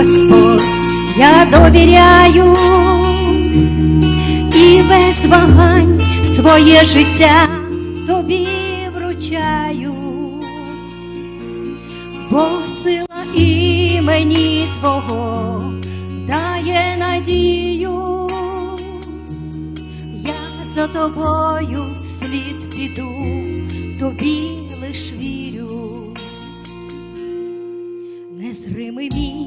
Господь, я довіряю. І без вагань своє життя тобі вручаю, бо сила імені Твого дає надію, я за тобою вслід піду, тобі лиш вірю. Незримий мій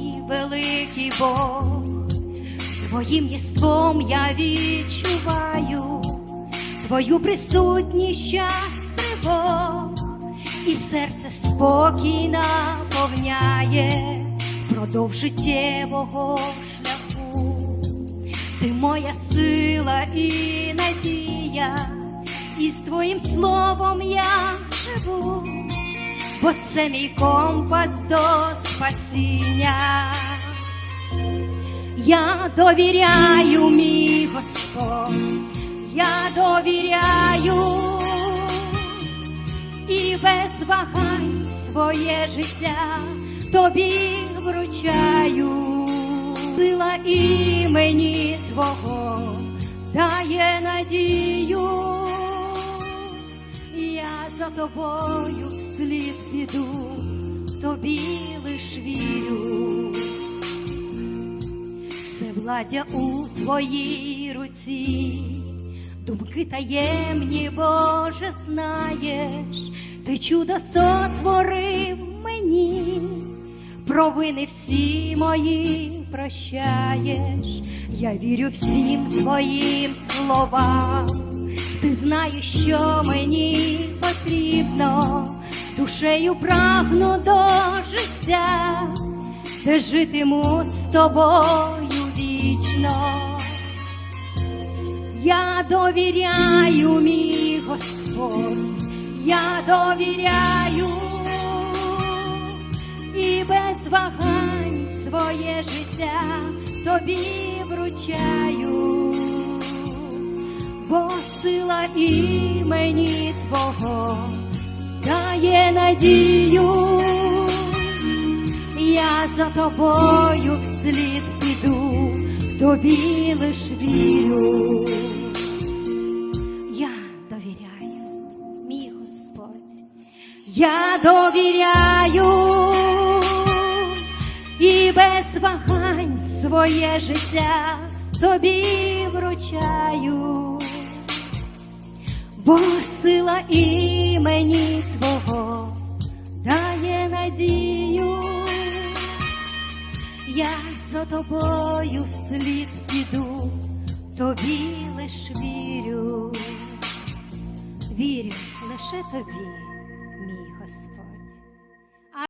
великий Бог, своїм єством я відчуваю твою присутність час тривог, і серце спокій наповняє впродовж життєвого шляху. Ти моя сила і надія, і з твоїм словом я живу бо це мій компас до спасіння. Я довіряю, мій Господь, я довіряю і без вагань своє життя тобі вручаю. Сила імені Твого дає надію. Я за тобою вслід піду, тобі Все у твоїй руці, думки таємні, Боже, знаєш, ти чудо сотворив мені, провини всі мої прощаєш, я вірю всім твоїм словам. Ти знаєш, що мені потрібно, душею прагну до життя, де житиму з тобою вічно. Я довіряю, мій Господь, я довіряю і без вагань своє життя тобі вручаю. Бо сила імені Твого дає надію, я за тобою вслід піду, тобі лиш вірю. Я довіряю, мій Господь, я довіряю і без вагань своє життя тобі вручаю, бо сила імені я за тобою вслід піду, тобі лиш вірю, вірю лише тобі, мій Господь.